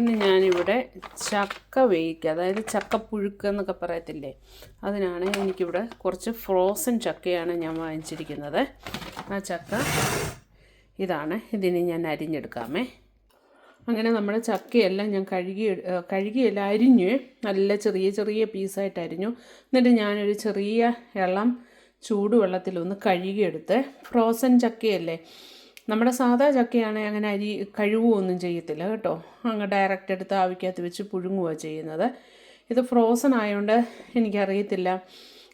ഇന്ന് ഞാനിവിടെ ചക്ക വേവിക്കുക അതായത് ചക്കപ്പുഴുക്ക് എന്നൊക്കെ പറയത്തില്ലേ? അതിനാണ് എനിക്കിവിടെ കുറച്ച് ഫ്രോസൺ ചക്കയാണ് ഞാൻ വാങ്ങിച്ചിരിക്കുന്നത്. ആ ചക്ക ഇതാണ്. ഇതിന് ഞാൻ അരിഞ്ഞെടുക്കാമേ. അങ്ങനെ നമ്മുടെ ചക്കയെല്ലാം ഞാൻ കഴുകി കഴുകിയെല്ലാം അരിഞ്ഞ് നല്ല ചെറിയ ചെറിയ പീസായിട്ട് അരിഞ്ഞു. എന്നിട്ട് ഞാനൊരു ചെറിയ ഇളം ചൂടുവെള്ളത്തിലൊന്ന് കഴുകിയെടുത്ത് ഫ്രോസൺ ചക്കയല്ലേ നമ്മുടെ സാധാ ചക്കയാണെങ്കിൽ അങ്ങനെ അരി കഴുകുകയൊന്നും ചെയ്യത്തില്ല കേട്ടോ. അങ്ങ് ഡയറക്റ്റ് എടുത്ത് ആവിക്കകത്ത് വെച്ച് പുഴുങ്ങുകയാണ് ചെയ്യുന്നത്. ഇത് ഫ്രോസൺ ആയതുകൊണ്ട് എനിക്കറിയത്തില്ല.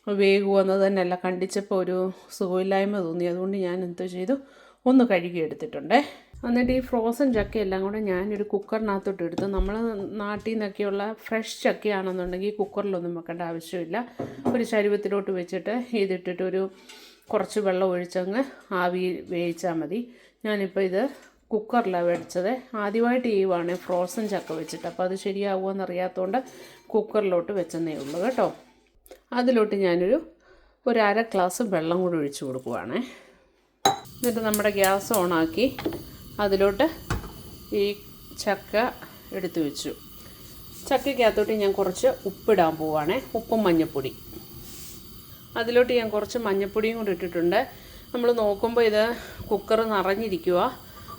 വേകുമെന്ന് തന്നെയല്ല. കണ്ടിച്ചപ്പോൾ ഒരു സുഖമില്ലായ്മ തോന്നി. അതുകൊണ്ട് ഞാൻ എന്തോ ചെയ്തു? ഒന്ന് കഴുകിയെടുത്തിട്ടുണ്ടേ എന്നിട്ട് ഈ ഫ്രോസൺ ചക്കയെല്ലാം കൂടെ ഞാനൊരു കുക്കറിനകത്തോട്ട് എടുത്തു. നമ്മൾ നാട്ടിൽ നിന്നൊക്കെയുള്ള ഫ്രഷ് ചക്കയാണെന്നുണ്ടെങ്കിൽ കുക്കറിലൊന്നും വെക്കേണ്ട ആവശ്യമില്ല. ഒരു ശരീരത്തിലോട്ട് വെച്ചിട്ട് ഇതിട്ടിട്ട് ഒരു കുറച്ച് വെള്ളം ഒഴിച്ചങ്ങ് ആവി വേവിച്ചാൽ മതി. ഞാനിപ്പോൾ ഇത് കുക്കറിലാണ് മേടിച്ചത് ആദ്യമായിട്ട് ചെയ്യുവാണ് ഫ്രോസൺ ചക്ക വെച്ചിട്ട്. അപ്പോൾ അത് ശരിയാവുമോ എന്നറിയാത്തതുകൊണ്ട് കുക്കറിലോട്ട് വെച്ചെന്നേ ഉള്ളൂ കേട്ടോ. അതിലോട്ട് ഞാനൊരു ഒരു അര ഗ്ലാസ് വെള്ളം കൂടി ഒഴിച്ചു കൊടുക്കുവാണേ. എന്നിട്ട് നമ്മുടെ ഗ്യാസ് ഓണാക്കി അതിലോട്ട് ഈ ചക്ക എടുത്തു വെച്ചു. ചക്കയ്ക്കകത്തോട്ട് ഞാൻ കുറച്ച് ഉപ്പിടാൻ പോവാണേ. ഉപ്പും മഞ്ഞൾപ്പൊടി അതിലോട്ട് ഞാൻ കുറച്ച് മഞ്ഞൾപ്പൊടിയും കൂടി ഇട്ടിട്ടുണ്ട്. നമ്മൾ നോക്കുമ്പോൾ ഇത് കുക്കർ നിറഞ്ഞിരിക്കുക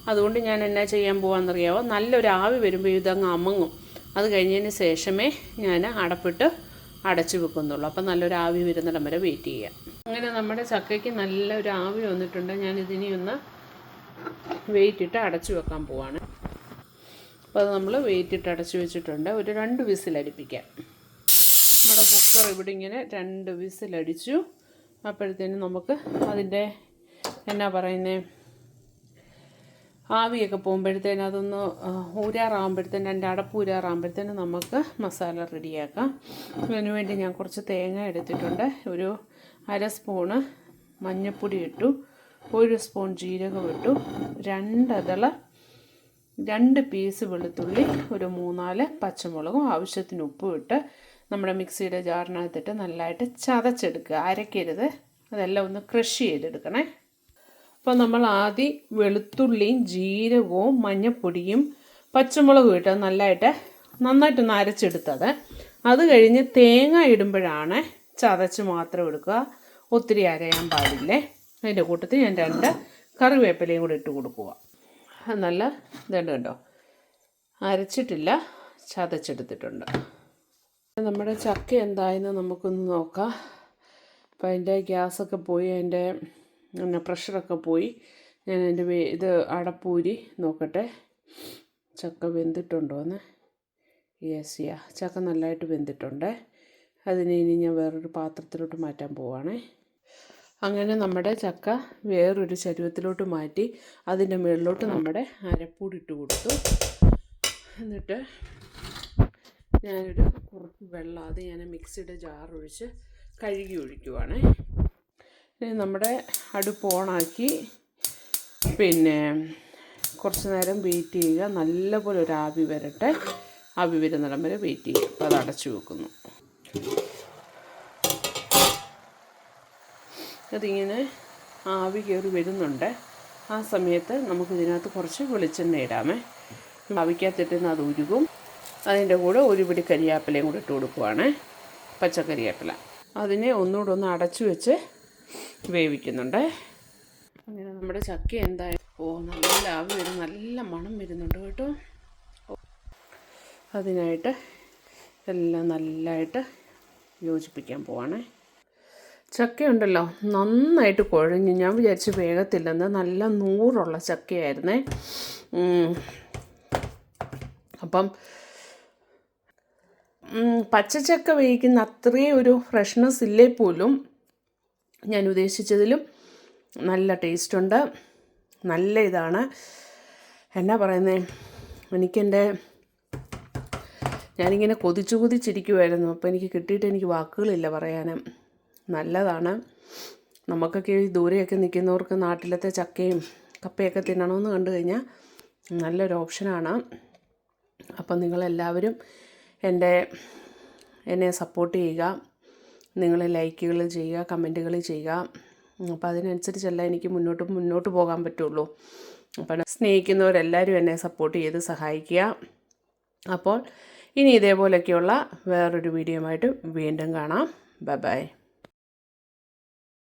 അതുകൊണ്ട് ഞാൻ എന്നാ ചെയ്യാൻ പോകാമെന്നറിയാമോ നല്ലൊരു ആവി വരുമ്പോൾ ഇതങ്ങ് അമങ്ങും. അത് കഴിഞ്ഞതിന് ശേഷമേ ഞാൻ അടപ്പിട്ട് അടച്ചു വെക്കുന്നുള്ളൂ. അപ്പം നല്ലൊരു ആവി വരുന്നിടം വരെ വെയിറ്റ് ചെയ്യാം. അങ്ങനെ നമ്മുടെ ചക്കയ്ക്ക് നല്ലൊരു ആവി വന്നിട്ടുണ്ട്. ഞാൻ ഇതിനെയൊന്ന് വെയിറ്റ് ഇട്ട് അടച്ചു വെക്കാൻ പോവാണ്. അപ്പോൾ അത് നമ്മൾ വെയിറ്റ് ഇട്ട് അടച്ചു വെച്ചിട്ടുണ്ട്. ഒരു രണ്ട് വിസിലടിപ്പിക്കാം. നമ്മുടെ കുക്കർ ഇവിടെ ഇങ്ങനെ രണ്ട് വിസിലടിച്ചു. അപ്പോഴത്തേനും നമുക്ക് അതിന്റെ എന്നാ പറയുന്നത് ആവിയൊക്കെ പോകുമ്പോഴത്തേനും അതൊന്ന് ഊരാറാകുമ്പോഴത്തേനും എന്റെ അടപ്പ് ഊരാറാകുമ്പോഴത്തേനും നമുക്ക് മസാല റെഡിയാക്കാം. അതിനുവേണ്ടി ഞാൻ കുറച്ച് തേങ്ങ എടുത്തിട്ടുണ്ട്. ഒരു അര സ്പൂണ് മഞ്ഞൾപ്പൊടി ഇട്ടു. ഒരു സ്പൂൺ ജീരകം ഇട്ടു. രണ്ടതള രണ്ട് പീസ് വെളുത്തുള്ളി ഒരു മൂന്നാൽ പച്ചമുളകും ആവശ്യത്തിന് ഉപ്പും ഇട്ട് നമ്മുടെ മിക്സിയുടെ ജാറിനകത്തിട്ട് നല്ലതായിട്ട് ചതച്ചെടുക്കുക. അരക്കരുത്. അതെല്ലാം ഒന്ന് ക്രഷ് ചെയ്തെടുക്കണേ. അപ്പോൾ നമ്മൾ ആദ്യം വെളുത്തുള്ളിയും ജീരകവും മഞ്ഞപ്പൊടിയും പച്ചമുളകും ഇട്ട് നല്ലതായിട്ട് നന്നായിട്ടൊന്ന് അരച്ചെടുത്തത്. അത് കഴിഞ്ഞ് തേങ്ങ ഇടുമ്പോഴാണ് ചതച്ച് മാത്രം എടുക്കുക. ഒത്തിരി അരയാൻ പാടില്ലേ? അതിന്റെ കൂട്ടത്തിൽ ഞാൻ രണ്ട് കറിവേപ്പിലയും കൂടി ഇട്ട് കൊടുക്കുക. നല്ല ഇതുണ്ട് കണ്ടോ അരച്ചിട്ടില്ല ചതച്ചെടുത്തിട്ടുണ്ട്. നമ്മുടെ ചക്ക എന്തായെന്ന് നമുക്കൊന്ന് നോക്കാം. അപ്പോൾ അതിന്റെ ഗ്യാസൊക്കെ പോയി അതിന്റെ പിന്നെ പ്രഷറൊക്കെ പോയി. ഞാൻ അതിന്റെ ഇത് അടപ്പൂരി നോക്കട്ടെ. ചക്ക വെന്തിട്ടുണ്ടോ എന്ന് യെസ് യാ ചക്ക നല്ലതായിട്ട് വെന്തിട്ടുണ്ട്. അതിനെ ഇനി ഞാൻ വേറൊരു പാത്രത്തിലോട്ട് മാറ്റാൻ പോവാണേ. അങ്ങനെ നമ്മുടെ ചക്ക വേറൊരു ചരുവത്തിലോട്ട് മാറ്റി അതിന്റെ മുകളിലോട്ട് നമ്മുടെ അരപ്പൂടി ഇട്ട് കൊടുത്തു. എന്നിട്ട് ഞാനൊരു കുറച്ച് വെള്ളം അത് ഞാൻ മിക്സിയുടെ ജാറൊഴിച്ച് കഴുകി ഒഴിക്കുവാണ്. ഇനി നമ്മുടെ അടുപ്പ് ഓണാക്കി പിന്നെ കുറച്ച് നേരം വെയിറ്റ് ചെയ്യുക. നല്ലപോലെ ഒരു ആവി വരട്ടെ. ആവി വരുന്നിടം വരെ വെയിറ്റ് ചെയ്യുക. അപ്പോൾ അത് അടച്ചു വെക്കുന്നു. അതിങ്ങനെ ആവി കയറി വരുന്നുണ്ട്. ആ സമയത്ത് നമുക്ക് ഇതിനകത്ത് കുറച്ച് വെളിച്ചെണ്ണ ഇടാമേ. ആവിക്കകത്തിട്ടുന്ന അത് ഉരുകും. അതിന്റെ കൂടെ ഒരു പിടി കരിയാപ്പിലയും കൂടി ഇട്ട് കൊടുക്കുവാണ്. പച്ചക്കരിയാപ്പില അതിനെ ഒന്നുകൂടെ ഒന്ന് അടച്ചു വെച്ച് വേവിക്കുന്നുണ്ട്. അങ്ങനെ നമ്മുടെ ചക്ക എന്തായാലും ഓ നല്ല ആവി വരും നല്ല മണം വരുന്നുണ്ട് കേട്ടോ. അതിനായിട്ട് എല്ലാം നല്ലതായിട്ട് യോജിപ്പിക്കാൻ പോവാണേ. ചക്കയുണ്ടല്ലോ നന്നായിട്ട് കുഴഞ്ഞ്. ഞാൻ വിചാരിച്ച് വേഗത്തില്ലെന്ന് നല്ല നൂറുള്ള ചക്കയായിരുന്നേ. അപ്പം പച്ചച്ചക്ക വേവിക്കുന്ന അത്രയും ഒരു ഫ്രഷ്നെസ് ഇല്ലേ പോലും ഞാൻ ഉദ്ദേശിച്ചതിലും നല്ല ടേസ്റ്റുണ്ട് നല്ല ഇതാണ്. എന്നാ പറയുന്നത് എനിക്കെന്റെ ഞാനിങ്ങനെ കൊതിച്ചു കൊതിച്ചിരിക്കുമായിരുന്നു അപ്പോൾ എനിക്ക് കിട്ടിയിട്ട് എനിക്ക് വാക്കുകളില്ല പറയാൻ നല്ലതാണ്. നമുക്കൊക്കെ ഈ ദൂരെയൊക്കെ നിൽക്കുന്നവർക്ക് നാട്ടിലത്തെ ചക്കയും കപ്പയൊക്കെ തിന്നണമെന്ന് കണ്ടു കഴിഞ്ഞാൽ നല്ലൊരു ഓപ്ഷനാണ് അപ്പം നിങ്ങളെല്ലാവരും എന്റെ എന്നെ സപ്പോർട്ട് ചെയ്യുക. നിങ്ങൾ ലൈക്കുകൾ ചെയ്യുക കമന്റുകൾ ചെയ്യുക. അപ്പോൾ അതിനനുസരിച്ചല്ല എനിക്ക് മുന്നോട്ട് മുന്നോട്ട് പോകാൻ പറ്റുള്ളൂ. അപ്പം സ്നേഹിക്കുന്നവരെല്ലാവരും എന്നെ സപ്പോർട്ട് ചെയ്ത് സഹായിക്കുക. അപ്പോൾ ഇനി ഇതേപോലെയൊക്കെയുള്ള വേറൊരു വീഡിയോ ആയിട്ട് വീണ്ടും കാണാം. Bye bye